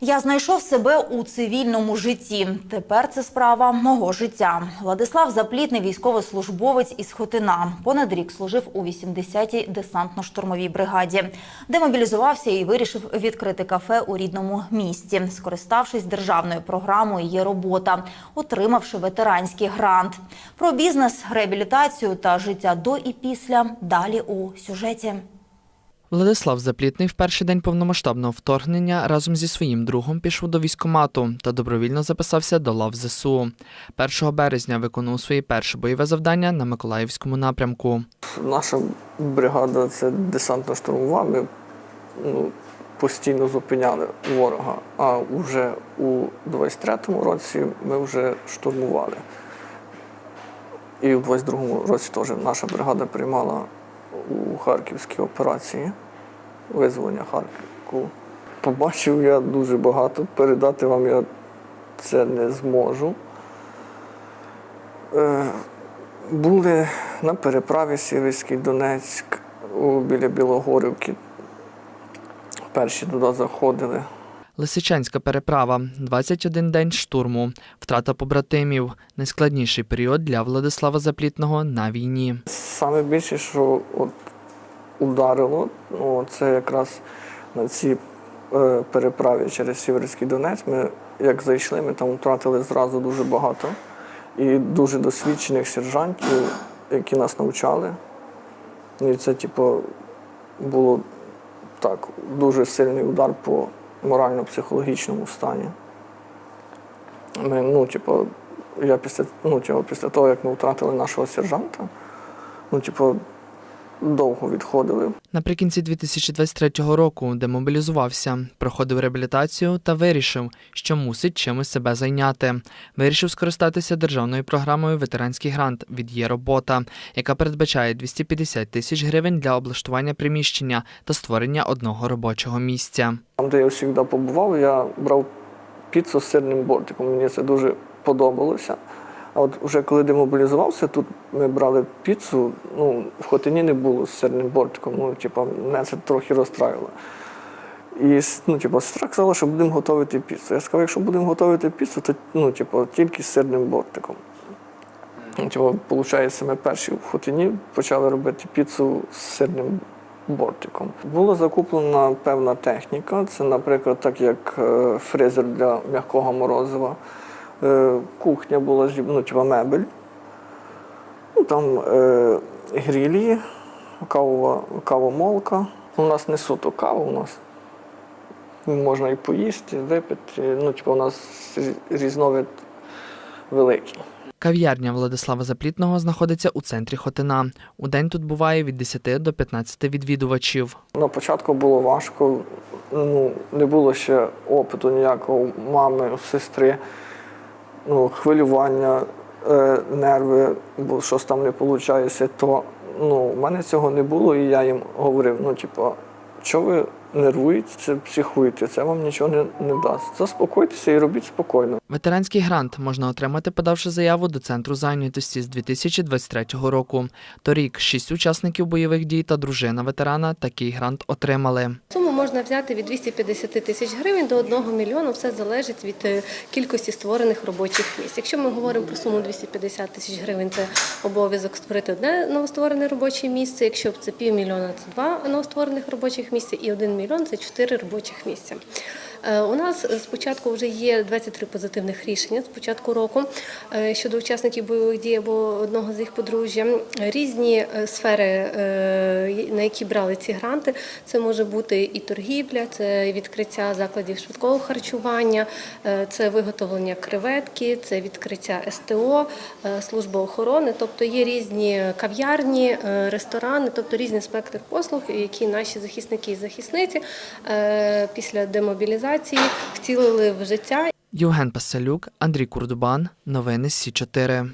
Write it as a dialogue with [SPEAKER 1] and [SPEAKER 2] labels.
[SPEAKER 1] Я знайшов себе у цивільному житті. Тепер це справа мого життя. Владислав Заплітний військовослужбовець із Хотина. Понад рік служив у 80-й десантно-штурмовій бригаді, де мобілізувався і вирішив відкрити кафе у рідному місті, скориставшись державною програмою «Є робота», отримавши ветеранський грант. Про бізнес, реабілітацію та життя до і після далі у сюжеті.
[SPEAKER 2] Владислав Заплітний в перший день повномасштабного вторгнення разом зі своїм другом пішов до військкомату та добровільно записався до лав ЗСУ. 1 березня виконував своє перше бойове завдання на Миколаївському напрямку.
[SPEAKER 3] Наша бригада це десантно-штурмова. Ми ну, постійно зупиняли ворога. А вже у 23-му році ми вже штурмували. І у 22-му році теж наша бригада приймала у харківській операції визволення Харківку. Побачив я дуже багато. Передати вам я це не зможу. Е, були на переправі Сіверський Донецьк біля Білогорівки. Перші туди заходили.
[SPEAKER 2] Лисичанська переправа, 21 день штурму, втрата побратимів, найскладніший період для Владислава Заплітного на війні.
[SPEAKER 3] Саме більше, що от ударило, ну, це якраз на цій е, переправі через Сіверський Донець. Ми як зайшли, ми там втратили зразу дуже багато. І дуже досвідчених сержантів, які нас навчали. І це, типу, було так, дуже сильний удар по морально-психологічному стані. Ми, ну, типу, я після, ну, типу, після того, як ми втратили нашого сержанта, ну, типу, довго відходили.
[SPEAKER 2] Наприкінці 2023 року демобілізувався, проходив реабілітацію та вирішив, що мусить чимось себе зайняти. Вирішив скористатися державною програмою Ветеранський грант від є робота, яка передбачає 250 тисяч гривень для облаштування приміщення та створення одного робочого місця.
[SPEAKER 3] Там, де я завжди побував, я брав піцу з сирним бортиком. Мені це дуже подобалося. А от вже коли демобілізувався, тут ми брали піцу, ну, в Хотині не було з сирним бортиком. Ну, типу, мене це трохи розстраювало. І ну, типу, сестра казала, що будемо готувати піцу. Я сказав, якщо будемо готувати піцу, то ну, типу, тільки з сирним бортиком. Типу, виходить, ми перші в Хотині почали робити піцу з сирним бортиком. Була закуплена певна техніка. Це, наприклад, так як е, фрезер для м'якого морозива. Е, Кухня була ну, типу мебель. Ну, там е, грілі, кавова, кавомолка. У нас не суто кава, у нас можна і поїсти, випити. Ну, типу, у нас різновид великий.
[SPEAKER 2] Кав'ярня Владислава Заплітного знаходиться у центрі Хотина. У день тут буває від 10 до 15 відвідувачів.
[SPEAKER 3] На початку було важко, ну, не було ще опиту ніякого мами, сестри, ну, хвилювання, е, нерви, бо щось там не виходить, то ну, у мене цього не було, і я їм говорив, ну, типу, що ви нервуєте, психуєте, це вам нічого не, не дасть. Заспокойтеся і робіть спокійно.
[SPEAKER 2] Ветеранський грант можна отримати, подавши заяву до центру зайнятості з 2023 року. Торік шість учасників бойових дій та дружина ветерана такий грант отримали.
[SPEAKER 4] Можна взяти від 250 тисяч гривень до 1 мільйону. Все залежить від е, кількості створених робочих місць. Якщо ми говоримо про суму 250 тисяч гривень, це обов'язок створити одне новостворене робоче місце. Якщо це півмільйона, це два новостворених робочих місця, і 1 мільйон це чотири робочих місця. Е, У нас спочатку вже є 23 позитивних рішення з початку року е, щодо учасників бойових дій або одного з їх подружжя. Різні е, сфери, на які брали ці гранти, це може бути і торгівля, це відкриття закладів швидкого харчування, це виготовлення креветки, це відкриття СТО, служба охорони. Тобто є різні кав'ярні, ресторани, тобто різний спектр послуг, які наші захисники і захисниці після демобілізації втілили в життя
[SPEAKER 2] Євген Паселюк, Андрій Курдубан. Новини Сі 4